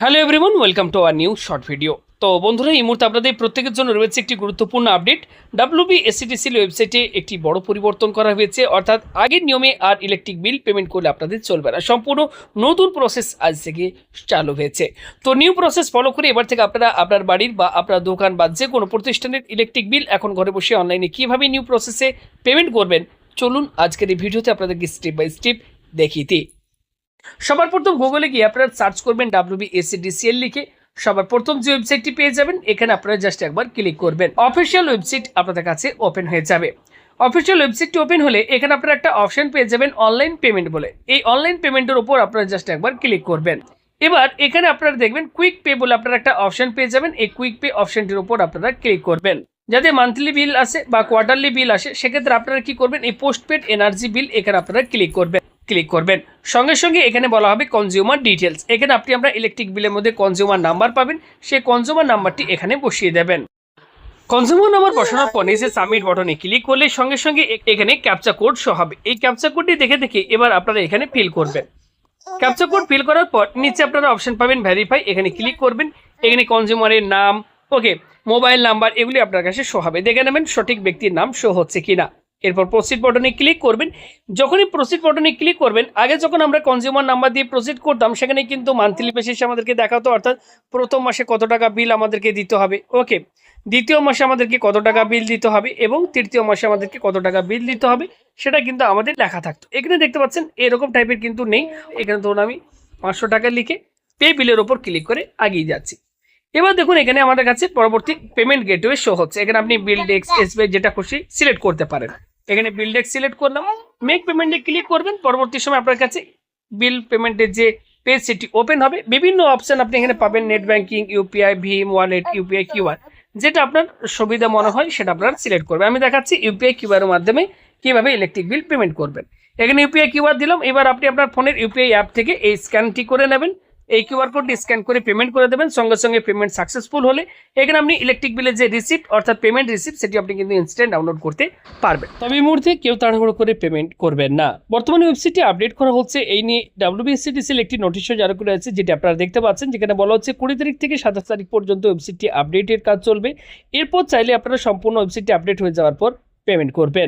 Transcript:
Hello everyone welcome to our new short video তো বন্ধুরা, এই মুহূর্তে আপনাদের প্রত্যেকের জন্য রয়েছে একটি গুরুত্বপূর্ণ আপডেট ডাব্লিউবি এসিটিসির ওয়েবসাইটে একটি বড় পরিবর্তন করা হয়েছে, অর্থাৎ আগের নিয়মে আর ইলেকট্রিক বিল পেমেন্ট করলে আপনাদের চলবে না। সম্পূর্ণ নতুন প্রসেস আজ থেকে চালু হয়েছে। তো নিউ প্রসেস ফলো করে এবার থেকে আপনারা আপনার বাড়ির বা আপনার দোকান বা যে কোনো প্রতিষ্ঠানের ইলেকট্রিক বিল এখন ঘরে বসে অনলাইনে কীভাবে নিউ প্রসেসে পেমেন্ট করবেন, চলুন আজকের এই ভিডিওতে আপনাদেরকে স্টেপ বাই স্টেপ দেখিয়ে সবার প্রথম গুগলে গিয়ে আপনারা সার্চ করবেন ডাব্লিউবি এসিডিসিএল লিখে সবার প্রথম যে ওয়েবসাইটটি পেয়ে যাবেন, এখানে আপনারা জাস্ট একবার ক্লিক করবেন। অফিসিয়াল ওয়েবসাইট আপনাদের কাছে ওপেন হয়ে যাবে। অফিসিয়াল ওয়েবসাইটটি ওপেন হলে এখানে আপনারা একটা অপশন পেয়ে যাবেন অনলাইন পেমেন্ট বলে। এই অনলাইন পেমেন্টের উপর আপনারা জাস্ট একবার ক্লিক করবেন। এবার এখানে আপনারা দেখবেন কুইক পে বলে আপনারা একটা অপশন পেয়ে যাবেন। এই কুইক পে অপশনটির উপর আপনারা ক্লিক করবেন। যাতে মান্থলি বিল আসে বা কোয়ার্টারলি বিল আসে, সেক্ষেত্রে আপনারা কি করবেন? এই পোস্টপেড এনার্জি বিল এখানে আপনারা ক্লিক করবেন। ক্লিক করবেন। সঙ্গে সঙ্গে এখানে বলা হবে কনজিউমার ডিটেলস এখানে আপনি আমরা ইলেকট্রিক বিলের মধ্যে কনজিউমার নাম্বার পাবেন, সেই কনজিউমার নাম্বারটি এখানে বসিয়ে দেবেন। কনজিউমার নাম্বার বসানোর পর নিচে সাবমিট বটনে ক্লিক করলে সঙ্গে সঙ্গে এখানে ক্যাপচা কোড শো হবে। এই ক্যাপচা কোডটি দেখে দেখে এবার আপনারা এখানে ফিল করবেন। ক্যাপচা কোড ফিল করার পর নিচে আপনারা অপশন পাবেন ভেরিফাই এখানে ক্লিক করবেন। এখানে কনজিউমারের নাম ওকে মোবাইল নাম্বার এগুলি আপনার কাছে শো হবে। দেখে নেবেন সঠিক ব্যক্তির নাম শো হচ্ছে কিনা। এরপর প্রসিড বটনে ক্লিক করবেন। যখনই প্রসিড বটনে ক্লিক করবেন, আগে যখন আমরা কনজিউমার নাম্বার দিয়ে প্রসিড করতাম, সেখানে কিন্তু মান্থলি বেসিস আমাদেরকে দেখাতো, অর্থাৎ প্রথম মাসে কত টাকা বিল আমাদেরকে দিতে হবে। ওকে দ্বিতীয় মাসে আমাদেরকে কত টাকা বিল দিতে হবে এবং তৃতীয় মাসে আমাদেরকে কত টাকা বিল দিতে হবে, সেটা কিন্তু আমাদের লেখা থাকতো। এখানে দেখতে পাচ্ছেন, এরকম টাইপের কিন্তু নেই। এখানে ধরুন আমি পাঁচশো টাকা লিখে পে বিলের ওপর ক্লিক করে আগিয়ে যাচ্ছি। এবার দেখুন, এখানে আমাদের কাছে পরবর্তী পেমেন্ট গেটওয়ে শো হচ্ছে। এখানে আপনি বিল ডেক্স এসবিআই যেটা খুশি সিলেক্ট করতে পারেন। এখানে বিল ডেক্স সিলেক্ট করলাম। মেক পেমেন্টে ক্লিক করবেন। পরবর্তী সময় আপনার কাছে বিল পেমেন্টের যে পেজ সেটি ওপেন হবে। বিভিন্ন অপশন আপনি এখানে পাবেন নেট ব্যাঙ্কিং ইউপিআই ভীম ওয়ালেট ইউপিআই কিউআর যেটা আপনার সুবিধা মনে হয়, সেটা আপনারা সিলেক্ট করবেন। আমি দেখাচ্ছি ইউপিআই কিউআর মাধ্যমে কীভাবে ইলেকট্রিক বিল পেমেন্ট করবেন। এখানে ইউপিআই কিউআর দিলাম। এবার আপনি আপনার ফোনের ইউপিআই অ্যাপ থেকে এই স্ক্যানটি করে নেবেন। এই কিউআর কোডটি স্ক্যান করে পেমেন্ট করে দেবেন। সঙ্গে সঙ্গে পেমেন্ট সাকসেসফুল হলে এখানে আপনি ইলেকট্রিক বিলের যে রিসিপ্ট অর্থাৎ পেমেন্ট রিসিপ্ট সেটি আপনি কিন্তু ইনস্ট্যান্ট ডাউনলোড করতে পারবেন। তবে এই মুহূর্তে কেউ তাড়াহুড়ো করে পেমেন্ট করবেন না। বর্তমানে ওয়েবসাইটটি আপডেট করা হচ্ছে, এই নিয়ে ডাব্লিউবিএসসিটিসির একটি নোটিশও জারি করে আছে যেটি আপনারা দেখতে পাচ্ছেন, যেখানে বলা হচ্ছে কুড়ি তারিখ থেকে সাতাশ তারিখ পর্যন্ত ওয়েবসাইটটি আপডেটের কাজ চলবে। এরপর চাইলে আপনারা সম্পূর্ণ ওয়েবসাইটটি আপডেট হয়ে যাওয়ার পর পেমেন্ট করবেন।